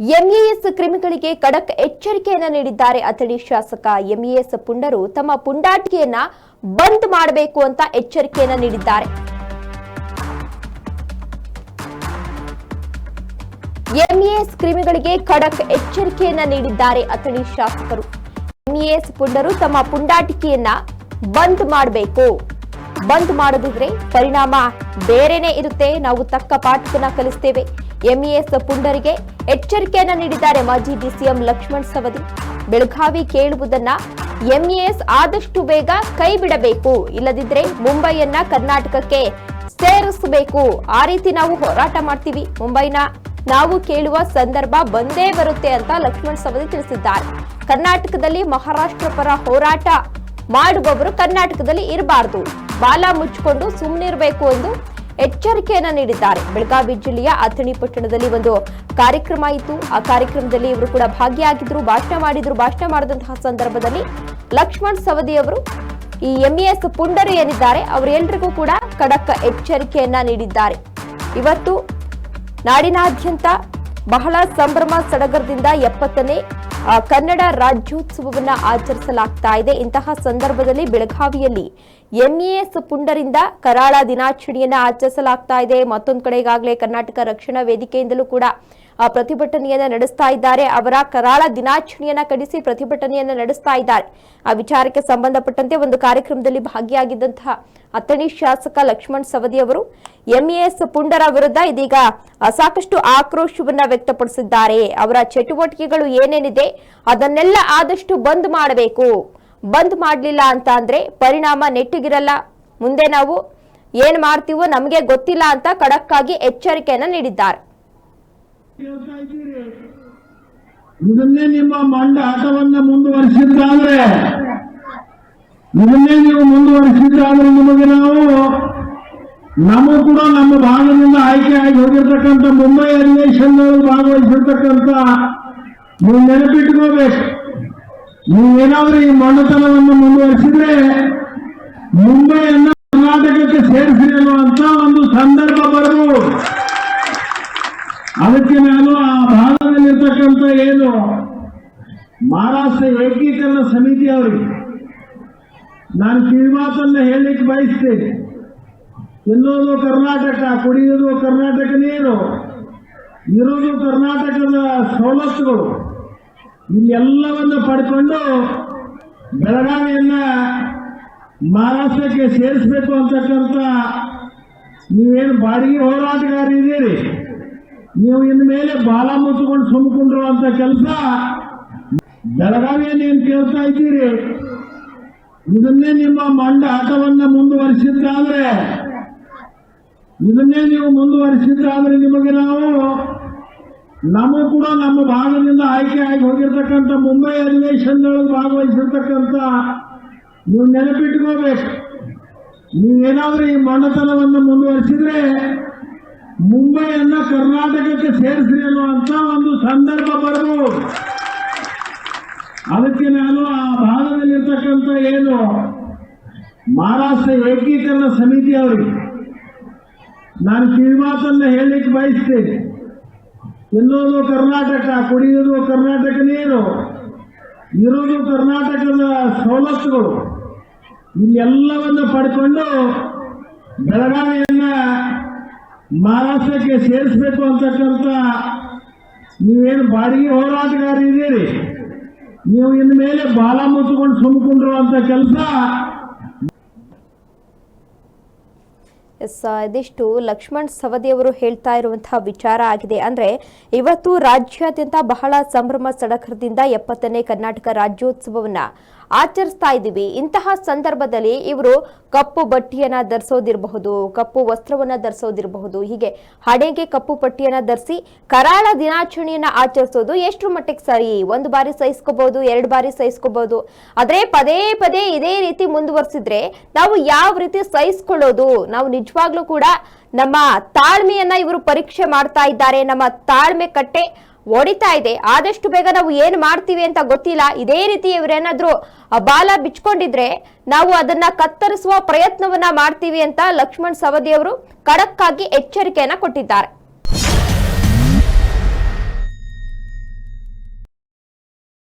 MES ಕ್ರಿಮಿಗಳಿಗೆ ಕಡಕ್ ಎಚ್ಚರಿಕೆಯನ್ನ ನೀಡಿದ್ದಾರೆ. ಅಥಣಿ ಶಾಸಕ MES ಪುಂಡರು ತಮ್ಮ ಪುಂಡಾಟಿಕೆಯನ್ನ ಬಂದ್ ಮಾಡಬೇಕು ಅಂತ ಎಚ್ಚರಿಕೆಯನ್ನ ನೀಡಿದ್ದಾರೆ. ಎಂಇಎಸ್ ಕ್ರಿಮಿಗಳಿಗೆ ಖಡಕ್ ಎಚ್ಚರಿಕೆಯನ್ನ ನೀಡಿದ್ದಾರೆ ಅಥಣಿ ಶಾಸಕರು. ಎಂಇಎಸ್ ಪುಂಡರು ತಮ್ಮ ಪುಂಡಾಟಿಕೆಯನ್ನ ಬಂದ್ ಮಾಡಬೇಕು. ಬಂದ್ ಮಾಡದಿದ್ರೆ ಪರಿಣಾಮ ಬೇರೆನೇ ಇರುತ್ತೆ. ನಾವು ತಕ್ಕ ಪಾಠವನ್ನ ಕಲಿಸ್ತೇವೆ. ಎಂಇಎಸ್ ಪುಂಡರಿಗೆ ಎಚ್ಚರಿಕೆಯನ್ನು ನೀಡಿದ್ದಾರೆ ಮಾಜಿ ಡಿಸಿಎಂ ಲಕ್ಷ್ಮಣ್ ಸವದಿ. ಬೆಳಗಾವಿ ಕೇಳುವುದನ್ನ ಎಂಇಎಸ್ ಆದಷ್ಟು ಬೇಗ ಕೈ ಬಿಡಬೇಕು ಇಲ್ಲದಿದ್ರೆ ಮುಂಬೈಯನ್ನ ಕರ್ನಾಟಕಕ್ಕೆ ಸೇರಿಸಬೇಕು. ಆ ರೀತಿ ನಾವು ಹೋರಾಟ ಮಾಡ್ತೀವಿ. ಮುಂಬೈನ ನಾವು ಕೇಳುವ ಸಂದರ್ಭ ಬಂದೇ ಬರುತ್ತೆ ಅಂತ ಲಕ್ಷ್ಮಣ್ ಸವದಿ ತಿಳಿಸಿದ್ದಾರೆ. ಕರ್ನಾಟಕದಲ್ಲಿ ಮಹಾರಾಷ್ಟ್ರ ಪರ ಹೋರಾಟ ಮಾಡುವವರು ಕರ್ನಾಟಕದಲ್ಲಿ ಇರಬಾರದು. ಬಾಲ ಮುಚ್ಚಿಕೊಂಡು ಸುಮ್ಮನಿರಬೇಕು ಎಂದು ಎಚ್ಚರಿಕೆಯನ್ನ ನೀಡಿದ್ದಾರೆ. ಬೆಳಗಾವಿ ಜಿಲ್ಲೆಯ ಅಥಣಿ ಪಟ್ಟಣದಲ್ಲಿ ಒಂದು ಕಾರ್ಯಕ್ರಮ ಇತ್ತು. ಆ ಕಾರ್ಯಕ್ರಮದಲ್ಲಿ ಇವರು ಕೂಡ ಭಾಗಿಯಾಗಿದ್ರು, ಭಾಷಣ ಮಾಡಿದ್ರು, ಭಾಷಣ ಮಾಡಿದಂತಹ ಸಂದರ್ಭದಲ್ಲಿ ಲಕ್ಷ್ಮಣ್ ಸವದಿ ಅವರು ಈ ಎಂಇಎಸ್ ಪುಂಡರು ಏನಿದ್ದಾರೆ ಅವರೆಲ್ಲರಿಗೂ ಕೂಡ ಖಡಕ್ ಎಚ್ಚರಿಕೆಯನ್ನ ನೀಡಿದ್ದಾರೆ. ಇವತ್ತು ನಾಡಿನಾದ್ಯಂತ ಬಹಳ ಸಂಭ್ರಮ ಸಡಗರದಿಂದ ಎಪ್ಪತ್ತನೇ ಕನ್ನಡ ರಾಜ್ಯೋತ್ಸವವನ್ನ ಆಚರಿಸಲಾಗ್ತಾ ಇದೆ. ಇಂತಹ ಸಂದರ್ಭದಲ್ಲಿ ಬೆಳಗಾವಿಯಲ್ಲಿ ಎನ್ಇಎಸ್ ಪುಂಡರಿಂದ ಕರಾಳ ದಿನಾಚರಣೆಯನ್ನ ಆಚರಿಸಲಾಗ್ತಾ ಇದೆ. ಮತ್ತೊಂದು ಕಡೆ ಈಗಾಗಲೇ ಕರ್ನಾಟಕ ರಕ್ಷಣಾ ವೇದಿಕೆಯಿಂದಲೂ ಕೂಡ ಪ್ರತಿಭಟನೆಯನ್ನ ನಡೆಸ್ತಾ ಇದ್ದಾರೆ. ಅವರ ಕರಾಳ ದಿನಾಚರಣೆಯನ್ನ ಕಡಿಸಿ ಪ್ರತಿಭಟನೆಯನ್ನ ನಡೆಸ್ತಾ ಇದ್ದಾರೆ. ಆ ವಿಚಾರಕ್ಕೆ ಸಂಬಂಧಪಟ್ಟಂತೆ ಒಂದು ಕಾರ್ಯಕ್ರಮದಲ್ಲಿ ಭಾಗಿಯಾಗಿದ್ದಂತಹ ಅಥಣಿ ಶಾಸಕ ಲಕ್ಷ್ಮಣ್ ಸವದಿ ಅವರು ಎಂಇಎಸ್ ಪುಂಡರ ವಿರುದ್ಧ ಇದೀಗ ಸಾಕಷ್ಟು ಆಕ್ರೋಶವನ್ನ ವ್ಯಕ್ತಪಡಿಸಿದ್ದಾರೆ. ಅವರ ಚಟುವಟಿಕೆಗಳು ಏನೇನಿದೆ, ಅದನ್ನೆಲ್ಲ ಆದಷ್ಟು ಬಂದ್ ಮಾಡಬೇಕು. ಬಂದ್ ಮಾಡಲಿಲ್ಲ ಅಂತ ಅಂದ್ರೆ ಪರಿಣಾಮ ನೆಟ್ಟಿಗಿರಲ್ಲ. ಮುಂದೆ ನಾವು ಏನ್ ಮಾಡ್ತೀವೋ ನಮಗೆ ಗೊತ್ತಿಲ್ಲ ಅಂತ ಖಡಕ್ಕಾಗಿ ಎಚ್ಚರಿಕೆಯನ್ನ ನೀಡಿದ್ದಾರೆ. ಇದನ್ನೇ ನಿಮ್ಮ ಮಂಡ ಆಟವನ್ನ ಮುಂದುವರಿಸಿದ್ದಾದ್ರೆ ಇದನ್ನೇ ನೀವು ಮುಂದುವರಿಸಿದ್ದಾದ್ರೆ ನಿಮಗೆ ನಾವು ನಮ್ಮ ಕೂಡ ನಮ್ಮ ಭಾಗದಿಂದ ಆಯ್ಕೆಯಾಗಿ ಹೋಗಿರ್ತಕ್ಕಂಥ ಮುಂಬೈ ಅಧಿವೇಶನ ಭಾಗವಹಿಸಿರ್ತಕ್ಕಂಥ ನೀವು ನೆನಪಿಟ್ಕೋಬೇಕು. ನೀವೇನಾದ್ರೂ ಈ ಮಂಡತನವನ್ನು ಮುಂದುವರಿಸಿದ್ರೆ, ಮುಂಬೈಯನ್ನ ಕರ್ನಾಟಕಕ್ಕೆ ಸೇರಿಸಿ ಅನ್ನುವಂತ ಒಂದು ಸಂದರ್ಭ ಬರಬಹುದು ಅದಕ್ಕೆ ನಾನು ಆ ಭಾಗದಲ್ಲಿರ್ತಕ್ಕಂಥ ಏನು ಮಹಾರಾಷ್ಟ್ರ ಏಕೀಕರಣ ಸಮಿತಿ ಅವರಿಗೆ. ನಾನು ಕಿವಿಮಾತನ್ನು ಹೇಳಲಿಕ್ಕೆ ಬಯಸ್ತೇನೆ. ತಿನ್ನೋದು ಕರ್ನಾಟಕ, ಕುಡಿಯೋದು ಕರ್ನಾಟಕ ನೀರು, ಇರೋದು ಕರ್ನಾಟಕದ ಸವಲತ್ತುಗಳು. ಇಲ್ಲೆಲ್ಲವನ್ನು ಪಡ್ಕೊಂಡು ಬೆಳಗಾವಿಯನ್ನು ಮಹಾರಾಷ್ಟ್ರಕ್ಕೆ ಸೇರಿಸಬೇಕು ಅಂತಕ್ಕಂಥ ನೀವೇನು ಬಾಡಿಗೆ ಹೋರಾಟಗಾರ ಇದ್ದೀರಿ? ನೀವು ಇನ್ನು ಮೇಲೆ ಬಾಲ ಮುಚ್ಚಿಕೊಂಡು ಸುಮ್ಮಕೊಂಡಿರುವಂಥ ಕೆಲಸ ಬೆಳಗಾವಿಯಲ್ಲಿ ಏನು ಕೇಳ್ತಾ ಇದ್ದೀರಿ? ಇದನ್ನೇ ನಿಮ್ಮ ಮಂಡ ಆಟವನ್ನ ಮುಂದುವರಿಸಿದ್ದಾದ್ರೆ, ಇದನ್ನೇ ನೀವು ಮುಂದುವರಿಸಿದ್ದಾದ್ರೆ ನಿಮಗೆ ನಾವು ನಮ್ಮ ಕೂಡ ನಮ್ಮ ಭಾಗದಿಂದ ಆಯ್ಕೆ ಆಗಿ ಹೋಗಿರ್ತಕ್ಕಂಥ ಮುಂಬೈ ಅಧಿವೇಶನದೊಳಗೆ ಭಾಗವಹಿಸಿರ್ತಕ್ಕಂಥ ನೀವು ನೆನಪಿಟ್ಕೋಬೇಕು. ನೀವೇನಾದ್ರೂ ಈ ಮಣ್ಣತನವನ್ನು ಮುಂದುವರಿಸಿದ್ರೆ, ಮುಂಬೈಯನ್ನು ಕರ್ನಾಟಕಕ್ಕೆ ಸೇರಿಸಿ ಅನ್ನುವಂತ ಒಂದು ಸಂದರ್ಭ ಬರಬಹುದು ಅದಕ್ಕೆ ನಾನು ಆ ಭಾಗದಲ್ಲಿರ್ತಕ್ಕಂಥ ಏನು ಮಹಾರಾಷ್ಟ್ರ ಏಕೀಕರಣ ಸಮಿತಿ ಅವರಿಗೆ ನಾನು ಕಿವಿಮಾತನ್ನು ಹೇಳಲಿಕ್ಕೆ ಬಯಸ್ತೇನೆ. ತಿನ್ನೋದು ಕರ್ನಾಟಕ, ಕುಡಿಯೋದು ಕರ್ನಾಟಕ ನೀರು, ಇರೋದು ಕರ್ನಾಟಕದ ಸವಲತ್ತುಗಳು. ಇಲ್ಲೆಲ್ಲವನ್ನು ಪಡ್ಕೊಂಡು ಬೆಳಗಾವಿಯನ್ನು ಮಹಾರಾಷ್ಟ್ರಕ್ಕೆ ಸೇರಿಸಬೇಕು ಅಂತಕ್ಕಂಥ ನೀವೇನು ಬಾಡಿಗೆ ಹೋರಾಟಗಾರ ಇದ್ದೀರಿ? ನೀವು ಇನ್ ಮೇಲೆ ಬಾಲ ಮುಚ್ಚಿಕೊಂಡು ಸುಮ್ಕೊಂಡಿರುವಂತ ಕೆಲಸ. ಎಸ್ ಇದಿಷ್ಟು ಲಕ್ಷ್ಮಣ್ ಸವದಿ ಅವರು ಹೇಳ್ತಾ ಇರುವಂತಹ ವಿಚಾರ ಆಗಿದೆ. ಅಂದ್ರೆ ಇವತ್ತು ರಾಜ್ಯಾದ್ಯಂತ ಬಹಳ ಸಂಭ್ರಮ ಸಡಕರದಿಂದ ಎಪ್ಪತ್ತನೇ ಕರ್ನಾಟಕ ರಾಜ್ಯೋತ್ಸವವನ್ನ ಆಚರಿಸ್ತಾ ಇದ್ದೀವಿ. ಇಂತಹ ಸಂದರ್ಭದಲ್ಲಿ ಇವರು ಕಪ್ಪು ಬಟ್ಟೆಯನ್ನ ಧರಿಸೋದಿರಬಹುದು, ಕಪ್ಪು ವಸ್ತ್ರವನ್ನ ಧರಿಸೋದಿರಬಹುದು, ಹೀಗೆ ಹಣೆಗೆ ಕಪ್ಪು ಪಟ್ಟಿಯನ್ನ ಧರಿಸಿ ಕರಾಳ ದಿನಾಚರಣೆಯನ್ನ ಆಚರಿಸೋದು ಎಷ್ಟು ಮಟ್ಟಿಗೆ ಸರಿ? ಒಂದು ಬಾರಿ ಸಹಿಸ್ಕೋಬಹುದು ಎರಡು ಬಾರಿ ಸಹಿಸ್ಕೋಬಹುದು ಆದ್ರೆ ಪದೇ ಪದೇ ಇದೇ ರೀತಿ ಮುಂದುವರಿಸಿದ್ರೆ ನಾವು ಯಾವ ರೀತಿ ಸಹಿಸ್ಕೊಳ್ಳೋದು? ನಾವು ನಿಜವಾಗ್ಲೂ ಕೂಡ ನಮ್ಮ ತಾಳ್ಮೆಯನ್ನ ಇವರು ಪರೀಕ್ಷೆ ಮಾಡ್ತಾ ಇದ್ದಾರೆ. ನಮ್ಮ ತಾಳ್ಮೆ ಕಟ್ಟೆ ಒಡಿತಾ ಇದೆ. ಆದಷ್ಟು ಬೇಗ ನಾವು ಏನ್ ಮಾಡ್ತೀವಿ ಅಂತ ಗೊತ್ತಿಲ್ಲ. ಇದೇ ರೀತಿ ಇವರೇನಾದ್ರೂ ಬಾಲ ಬಿಚ್ಕೊಂಡಿದ್ರೆ ನಾವು ಅದನ್ನ ಕತ್ತರಿಸುವ ಪ್ರಯತ್ನವನ್ನ ಮಾಡ್ತೀವಿ ಅಂತ ಲಕ್ಷ್ಮಣ್ ಸವದಿ ಅವರು ಖಡಕ್ ಎಚ್ಚರಿಕೆಯನ್ನ ಕೊಟ್ಟಿದ್ದಾರೆ.